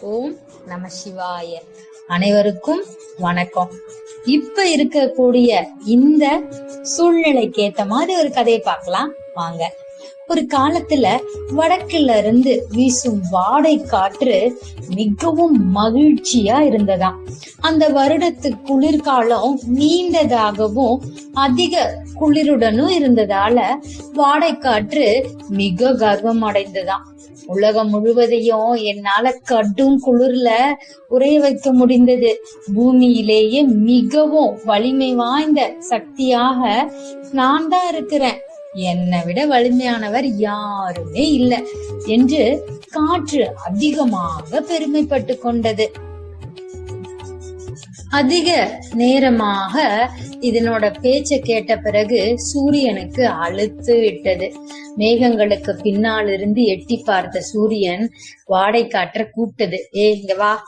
ஓம் நம சிவாய. அனைவருக்கும் வணக்கம். இப்ப இருக்கக்கூடிய இந்த சூழ்நிலைக்கு ஏத்த மாதிரி ஒரு கதையை பார்க்கலாம். வாங்க. ஒரு காலத்துல வடக்குல இருந்து வீசும் வாடை காற்று மிகவும் மகிழ்ச்சியா இருந்ததாம். அந்த வருடத்து குளிர்காலம் நீண்டதாகவும் அதிக குளிருடனும் இருந்ததால வாடை காற்று மிக கர்வம் அடைந்ததாம். உலகம் முழுவதையும் என்னால கடும் குளிர்ல உறைய வைக்க முடிந்தது. பூமியிலேயே மிகவும் வலிமை வாய்ந்த சக்தியாக நான் தான் இருக்கிறேன். என்னை விட வலிமையானவர் யாருமே இல்லை என்று காற்று அதிகமாக பெருமைப்பட்டு கொண்டது. அதிக நேரமாக இதனோட பேச்ச கேட்ட பிறகு சூரியனுக்கு அழுத்து விட்டது. மேகங்களுக்கு பின்னால் இருந்து எட்டி பார்த்த சூரியன் வாடை காற்ற கூப்பிட்டது. ஏ இங்க வா.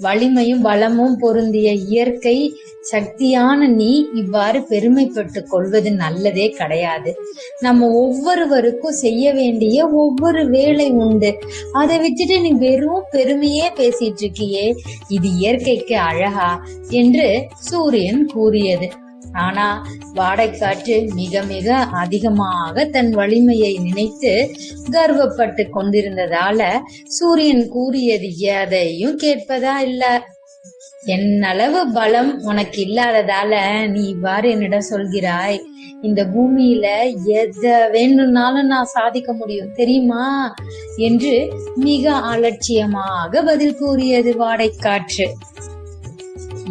வலிமையும் வளமும் பொருந்திய இயற்கை சக்தியான நீ இவ்வாறு பெருமைப்பட்டு கொள்வது நல்லதே கிடையாது. நம்ம ஒவ்வொருவருக்கும் செய்ய வேண்டிய ஒவ்வொரு வேலை உண்டு. அதை விட்டுட்டு நீ வெறும் பெருமையே பேசிட்டு இருக்கியே. இது இயற்கைக்கு அழகா? என்று சூரியன் கூறியது. ஆனா வாடைக்காற்று மிக மிக அதிகமாக தன் வலிமையை நினைத்து கர்வப்பட்டு கொண்டிருந்ததால சூரியன் கூறியது எதையும் கேட்பதா இல்ல. என்னளவு பலம் உனக்கு இல்லாததால நீ இவ்வாறு என்னிடம் சொல்கிறாய். இந்த பூமியில எதை வேணும்னாலும் நான் சாதிக்க முடியும் தெரியுமா என்று மிக அலட்சியமாக பதில் கூறியது வாடைக்காற்று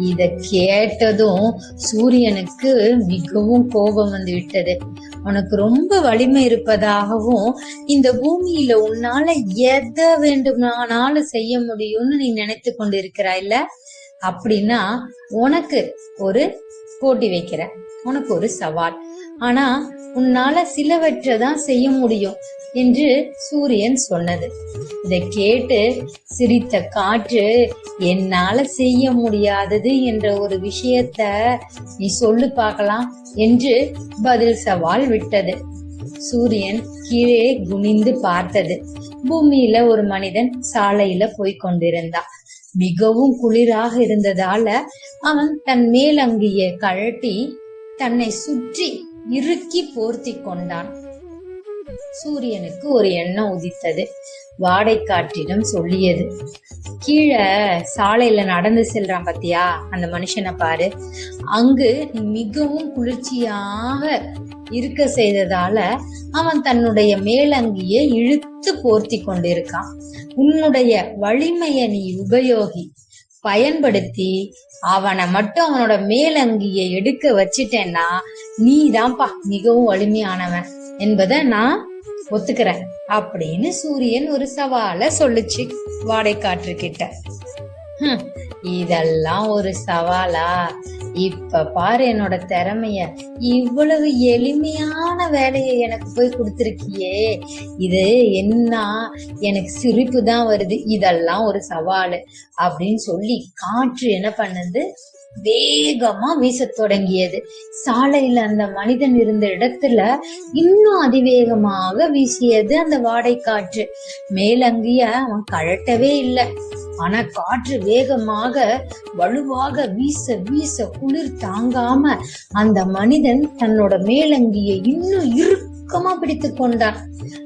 இத கேட்டதும் சூரியனுக்கு மிகவும் கோபம் வந்து விட்டது. உனக்கு ரொம்ப வலிமை இருப்பதாகவும் இந்த பூமியில உன்னால எதை வேண்டுமானாலும் செய்ய முடியும்னு நீ நினைத்து கொண்டிருக்கிறாய்ல அப்படின்னா உனக்கு ஒரு போட்டி வைக்கிற உனக்கு ஒரு சவால். ஆனா உன்னால சிலவற்றை தான் செய்ய முடியும் என்று சூரியன் சொன்னது. இதை கேட்டு சிரித்த காற்று என்னால செய்ய முடியாதது என்ற ஒரு விஷயத்த நீ சொல்லு பார்க்கலாம் என்று பதில் சவால் விட்டது. சூரியன் கீழே குனிந்து பார்த்தது. பூமியில ஒரு மனிதன் சாலையில போய் கொண்டிருந்தான். மிகவும் குளிராக இருந்ததால அவன் தன் மேலங்கிய கழட்டி தன்னை சுற்றி இறுக்கி போர்த்தி கொண்டான். சூரியனுக்கு ஒரு எண்ணம் உதித்தது. வாடைக்காற்றிடம் சொல்லியது. கீழே சாலையில நடந்து செல்றான் பாத்தியா? அந்த மனுஷனை பாரு. அங்கு மிகவும் குளிர்ச்சியாக இருக்க செய்ததால அவன் தன்னுடைய மேலங்கியை இழுத்து போர்த்தி கொண்டிருக்கான். உன்னுடைய வலிமைய நீ உபயோகி பயன்படுத்தி அவனை மட்டும் அவனோட மேலங்கியை எடுக்க வச்சிட்டேன்னா நீ தான்ப்பா மிகவும் வலிமையானவன். என்பதை நான் ஒத்துக்கிறேன். அப்படின்னு சூரியன் ஒரு சவால சொல்லுச்சு வாடைக்காற்று கிட்ட. ஹம், இதெல்லாம் ஒரு சவாலா? இப்ப பாரு என்னோட திறமைய. இவ்வளவு எளிமையான வேலையை எனக்கு போய் கொடுத்துருக்கியே. இது என்ன? எனக்கு சிரிப்பு தான் வருது. இதெல்லாம் ஒரு சவாலு. அப்படின்னு சொல்லி காற்று என்ன பண்ணுது? வேகமா வீச தொடங்கியது. சாலையில அந்த மனிதன் இருந்த இடத்துல இன்னும் அதிவேகமாக வீசியது அந்த வாடை காற்று மேலங்கிய அவன் கழட்டவே இல்லை. ஆனா காற்று வேகமாக வலுவாக வீச வீச குளிர் தாங்காம அந்த மனிதன் தன்னோட மேலங்கியை இன்னும் இறுக்கமா பிடித்து கொண்டான்.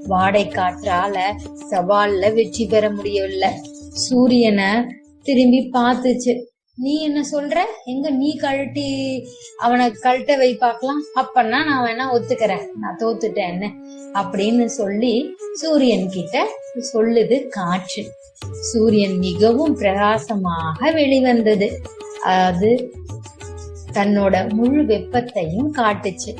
வாடை காற்றால சவால்ல வெற்றி பெற முடியவில்லை. சூரியனை திரும்பி பார்த்துச்சு. நீ என்ன சொல்ற? எங்க நீ கழட்டி அவனை கழட்ட வை பார்க்கலாம். அப்பன்னா நான் வேணா ஒத்துக்கிறேன். நான் தோத்துட்டேன் என்ன? அப்படின்னு சொல்லி சூரியன் கிட்ட சொல்லுது காற்று சூரியன் மிகவும் பிரகாசமாக வெளிவந்தது. அது தன்னோட முழு வெப்பத்தையும் காட்டுச்சு.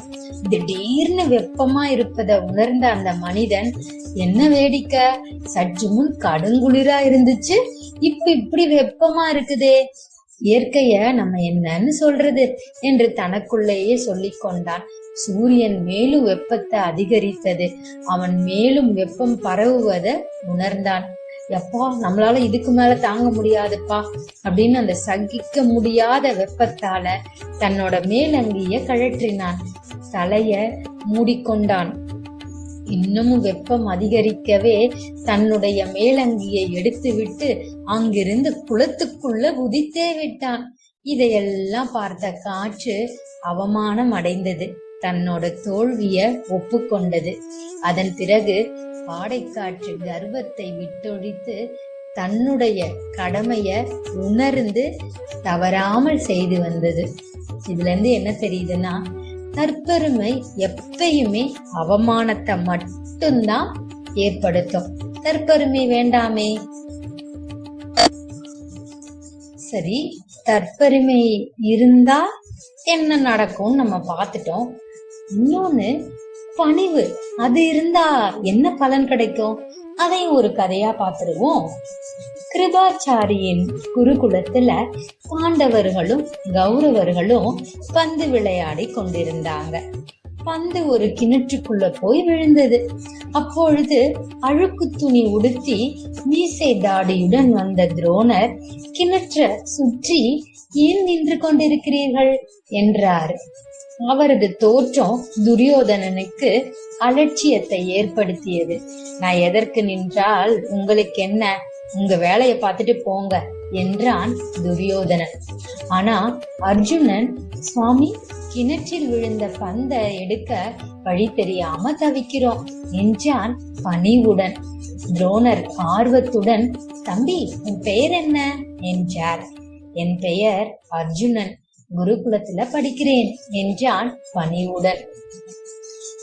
திடீர்னு வெப்பமா இருப்பதை உணர்ந்த அந்த மனிதன் என்ன வேடிக்கை? சற்று முன் கடுங்குளிரா இருந்துச்சு. இப்ப இப்படி வெப்பமா இருக்குதே. இயற்கைய நம்ம என்னன்னு சொல்றது என்று தனக்குள்ளேயே சொல்லிக் கொண்டான். சூரியன் மேலும் வெப்பத்தை அதிகரித்தது. அவன் மேலும் வெப்பம் பரவுவதை உணர்ந்தான். எப்பா நம்மளால இதுக்கு மேல தாங்க முடியாதுப்பா அப்படின்னு அந்த சகிக்க முடியாத வெப்பத்தால தன்னோட மேலங்கிய கழற்றினான். தலைய மூடிக்கொண்டான். இன்னமும் வெப்பம் அதிகரிக்கவே தன்னுடைய மேலங்கியை எடுத்துவிட்டு அங்கிருந்து குளத்துக்குள்ள குதித்தே விட்டான். இதையெல்லாம் பார்த்த காற்று அவமானம் அடைந்தது. தன்னோட தோல்விய ஒப்புக்கொண்டது. அதன் பிறகு பாடைக்காற்று கர்வத்தை விட்டொழித்து தன்னுடைய கடமைய உணர்ந்து தவறாமல் செய்து வந்தது. இதுல இருந்து என்ன தெரியுதுன்னா தற்பெருமை எப்பயுமே அவமானத்தை மட்டும்தான் ஏற்படுத்தும். தற்பெருமை வேண்டாமே. சரி தற்பெருமை இருந்தா என்ன நடக்கும்னு நம்ம பார்த்துட்டோம். இன்னொன்னு பணிவு. அது இருந்தா என்ன பலன் கிடைக்கும்? அதையும் ஒரு கதையா பார்த்துருவோம். கிருபாச்சாரியின் குருகுலத்துல பாண்டவர்களும் கௌரவர்களும் பந்து விளையாடி கொண்டிருந்தாங்க. பந்து ஒரு கிணற்றுக்குள்ள போய் விழுந்தது. அப்பொழுது அழுக்கு துணி உடுத்தி மீசை தாடியுடன் வந்த துரோணர் கிணற்ற சுற்றி ஏன் நின்று கொண்டிருக்கிறீர்கள்? என்றார். அவரது தோற்றம் துரியோதனனுக்கு அலட்சியத்தை ஏற்படுத்தியது. நான் எதற்கு நின்றால் உங்களுக்கு என்ன உங்க வேலையை பார்த்துட்டு போங்க என்றான் துரியோதனன். ஆனா அர்ஜுனன் சுவாமி கிணற்றில் விழுந்த பந்தை எடுக்க வழி தெரியாம தவிக்கிறோம் என்றான் பணிவுடன். துரோணர் ஆர்வத்துடன் தம்பி உன் பெயர் என்ன? என்றார். என் பெயர் அர்ஜுனன் குருகுலத்துல படிக்கிறேன் என்றான் பணிவுடன்.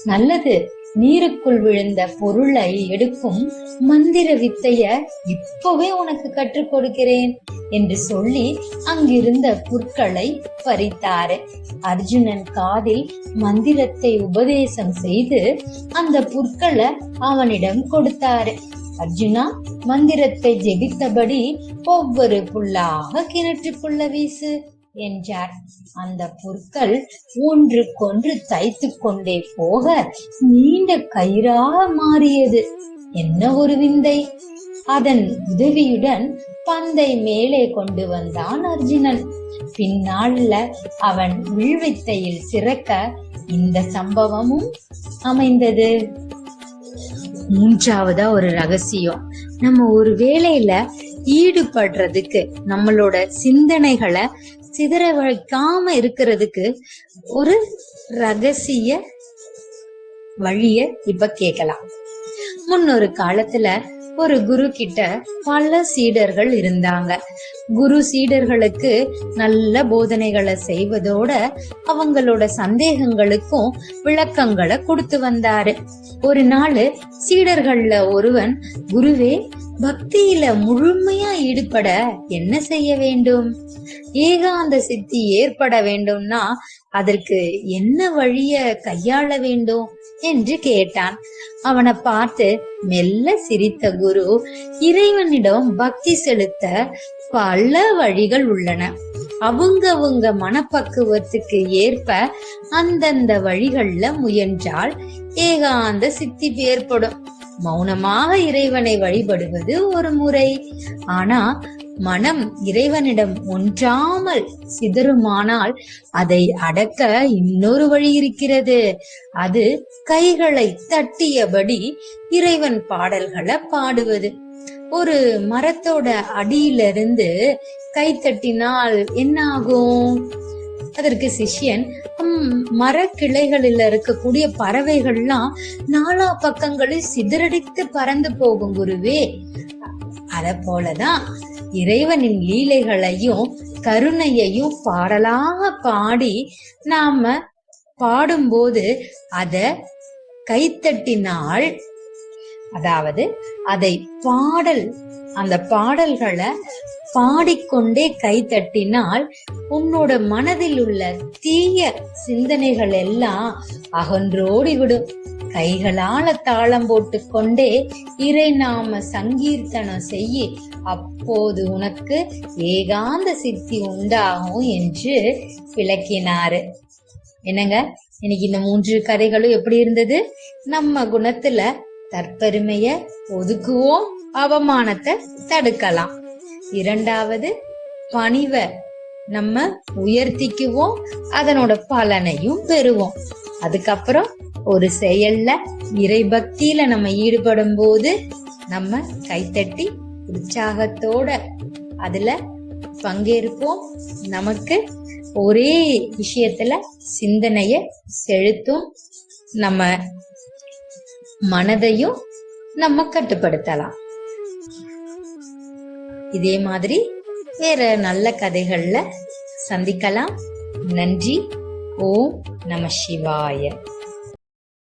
நல்லது நீருக்குள் விழுந்த பொருளை எடுக்கும் மந்திர வித்தைய இப்பவே உனக்கு கற்றுக் கொடுக்கிறேன் என்று சொல்லி அங்கிருந்த புற்களை பறித்தாரு. அர்ஜுனன் காதில் மந்திரத்தை உபதேசம் செய்து அந்த புற்களை அவனிடம் கொடுத்தாரு. அர்ஜுனா மந்திரத்தை ஜெபித்தபடி ஒவ்வொரு புல்லாக கிணற்றுக்குள்ள வீசு. என்றார். அந்த புற்கள் ஒன்றுக்கொன்று தைத்து கொண்டே போக நீண்ட கயிறாக மாறியது. என்ன ஒரு விந்தை? அதன் உதவியுடன் பந்தை மேலே கொண்டு வந்தான் அர்ஜுனன். பின்னால அவன் உள்வித்தையில் சிறக்க இந்த சம்பவமும் அமைந்தது. மூன்றாவதா ஒரு ரகசியம். நம்ம ஒரு வேலையில ஈடுபடுறதுக்கு நம்மளோட சிந்தனைகளை சிதற வைக்காம இருக்கிறதுக்கு ஒரு ரகசிய வழிய இப்ப கேட்கலாம் முன்னொரு காலத்துல ஒரு குரு கிட்ட பல சீடர்கள் இருந்தாங்க. குரு சீடர்களுக்கு நல்ல போதனைகளை செய்வதோட அவங்களோட சந்தேகங்களுக்கும் விளக்கங்களை கொடுத்து வந்தாரு. ஒரு நாள் சீடர்கள்ல ஒருவன் குருவே பக்தியில முழுமையா ஈடுபட என்ன செய்ய வேண்டும்? ஏகாந்த சித்தி ஏற்பட வேண்டும்னா அதற்கு என்ன வழிய கையாள வேண்டும்? என்று கேட்டான். அவனை பார்த்து மெல்ல சிரித்த குரு இறைவனிடம் பக்தி செலுத்த பல வழிகள் உள்ளன. அவங்கவங்க மனப்பக்குவத்துக்கு ஏற்ப அந்தந்த வழிகள்ல முயன்றால் ஏகாந்த சித்தி ஏற்படும். மௌனமாக இறைவனை வழிபடுவது ஒரு முறை. ஆனா மனம் இறைவனிடம் ஒன்றாமல் சிதறுமானால் அதை அடக்க இன்னொரு வழி இருக்கிறது. அது கைகளை தட்டியபடி இறைவன் பாடல்களை பாடுவது. ஒரு மரத்தோட அடியிலிருந்து கை தட்டினால் என்ன ஆகும் அதற்கு சிஷ்யன் மரக்கிளைகளில் இருக்கக்கூடிய பறவைகள்லாம் நாலா பக்கங்களில் சிதறடித்து பறந்து போகும் குருவே. அத போலதான் இறைவனின் லீலைகளையும் கருணையையும் பாடலாக பாடி நாம பாடும்போது அத கைத்தட்டினால் அதாவது அதை பாடல் அந்த பாடல்களை பாடிக்கொண்டே கை தட்டினால் உன்னோட மனதில் உள்ள தீய சிந்தனைகள் எல்லாம் அகன்றோடிவிடும். கைகளால தாளம் போட்டு கொண்டே இறை நாம சங்கீர்த்தனம் செய்ய அப்போது உனக்கு ஏகாந்த சித்தி உண்டாகும் என்று விளக்கினாரு. என்னங்க? இன்னைக்கு இந்த மூன்று கதைகளும் எப்படி இருந்தது? நம்ம குணத்துல தற்பெருமைய ஒதுக்குவோம் அவமானத்தை தடுக்கலாம். இரண்டாவது பணிவ நம்ம உயர்த்திக்குவோம் அதனோட பலனையும் பெறுவோம். அதுக்கப்புறம் ஒரு செயல்ல இறைபக்தியில நம்ம ஈடுபடும் போது நம்ம கைத்தட்டி உற்சாகத்தோட அதுல பங்கேற்போம். நமக்கு ஒரே விஷயத்துல சிந்தனைய செலுத்தும். நம்ம மனதையும் நம்ம கட்டுப்படுத்தலாம். இதே மாதிரி வேற நல்ல கதைகள்ல சந்திக்கலாம். நன்றி. ஓம் நம சிவாய.